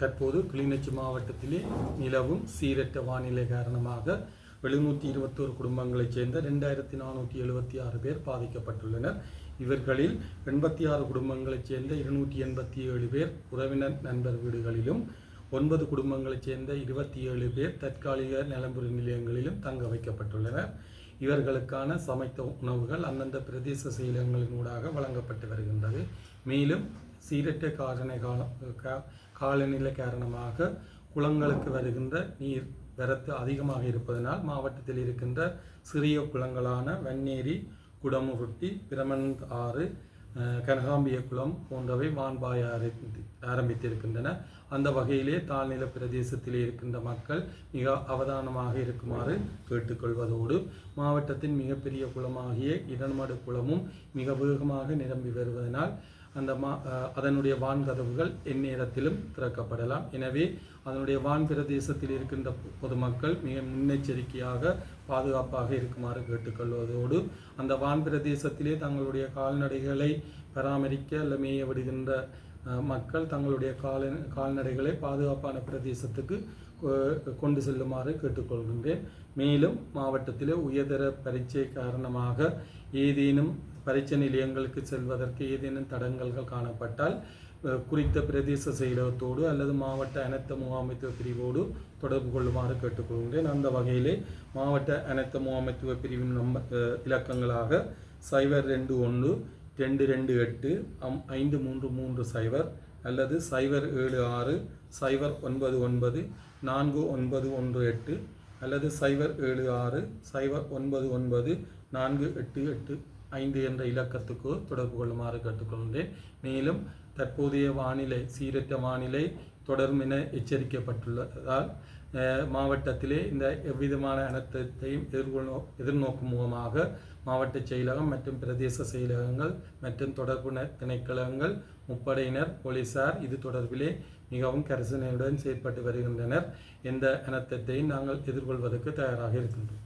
தற்போது கிளிநொச்சி மாவட்டத்திலே நிலவும் சீரற்ற வானிலை காரணமாக எழுநூற்றி இருபத்தோரு குடும்பங்களைச் சேர்ந்த ரெண்டாயிரத்தி நானூற்றி எழுபத்தி ஆறு பேர் பாதிக்கப்பட்டுள்ளனர். இவர்களில் எண்பத்தி ஆறு குடும்பங்களைச் சேர்ந்த இருநூற்றி எண்பத்தி ஏழு பேர் உறவினர் நண்பர் வீடுகளிலும் ஒன்பது குடும்பங்களைச் சேர்ந்த இருபத்தி ஏழு பேர் தற்காலிக நிலம்புரி நிலையங்களிலும் தங்க வைக்கப்பட்டுள்ளனர். இவர்களுக்கான சமைத்த உணவுகள் அந்தந்த பிரதேச செயலகங்களினூடாக வழங்கப்பட்டு வருகின்றது. மேலும் சீரற்ற காரண கால கா- காலநிலை காரணமாக குளங்களுக்கு வருகின்ற நீர் வரத்து அதிகமாக இருப்பதனால் மாவட்டத்தில் இருக்கின்ற சிறிய குளங்களான வன்னேரி குடமுருட்டி பிரமன் ஆறு கனகாம்பிய குளம் போன்றவை வான்பாய ஆரம்பித்திருக்கின்றன. அந்த வகையிலே தாழ்நில பிரதேசத்திலே இருக்கின்ற மக்கள் மிக அவதானமாக இருக்குமாறு கேட்டுக்கொள்வதோடு மாவட்டத்தின் மிகப்பெரிய குளமாகிய இடன்மடு குளமும் மிக வேகமாக நிரம்பி வருவதனால் அந்த மா அதனுடைய வான் கதவுகள் எந்நேரத்திலும் திறக்கப்படலாம். எனவே அதனுடைய வான் பிரதேசத்தில் இருக்கின்ற பொதுமக்கள் மிக முன்னெச்சரிக்கையாக பாதுகாப்பாக இருக்குமாறு கேட்டுக்கொள்வதோடு அந்த வான் பிரதேசத்திலே தங்களுடைய கால்நடைகளை பராமரிக்க அல்ல மேய விடுகின்ற மக்கள் தங்களுடைய கால கால்நடைகளை பாதுகாப்பான பிரதேசத்துக்கு கொ- கொண்டு செல்லுமாறு கேட்டுக்கொள்கின்றேன். மேலும் மாவட்டத்தில் உயர்தர பரீட்சை காரணமாக ஏதேனும் பரீட்சை நிலையங்களுக்கு செல்வதற்கு ஏதேனும் தடங்கல்கள் காணப்பட்டால் குறித்த பிரதேச செயலகத்தோடு அல்லது மாவட்ட அனைத்த முகாமைத்துவ பிரிவோடு தொடர்பு கொள்ளுமாறு கேட்டுக்கொள்கின்றேன். அந்த வகையிலே மாவட்ட அனைத்த முகாமைத்துவ பிரிவின் நம்ப இலக்கங்களாக சைபர் ரெண்டு ஒன்று ரெண்டு ரெண்டு எட்டு அம் ஐந்து மூன்று மூன்று சைபர் அல்லது சைபர் ஏழு ஆறு சைபர் ஒன்பது ஒன்பது நான்கு ஒன்பது ஒன்று எட்டு அல்லது சைபர் ஏழு ஆறு சைபர் ஒன்பது ஒன்பது நான்கு எட்டு எட்டு ஐந்து என்ற இலக்கத்துக்கு தொடர்பு கொள்ளுமாறு கேட்டுக்கொள்கின்றேன். மேலும் தற்போதைய வானிலை சீரற்ற வானிலை தொடரும் என எச்சரிக்கப்பட்டுள்ளதால் மாவட்டத்திலே இந்த எவ்விதமான அனர்த்தத்தையும் எதிர்கொள்ளோ எதிர்நோக்கும் முகமாக மாவட்ட செயலகம் மற்றும் பிரதேச செயலகங்கள் மற்றும் தொடர்பு திணைக்களங்கள் முப்படையினர் போலீசார் இது தொடர்பிலே மிகவும் கரிசனையுடன் செயற்பட்டு வருகின்றனர். எந்த அனர்த்தத்தையும் நாங்கள் எதிர்கொள்வதற்கு தயாராக இருக்கின்றோம்.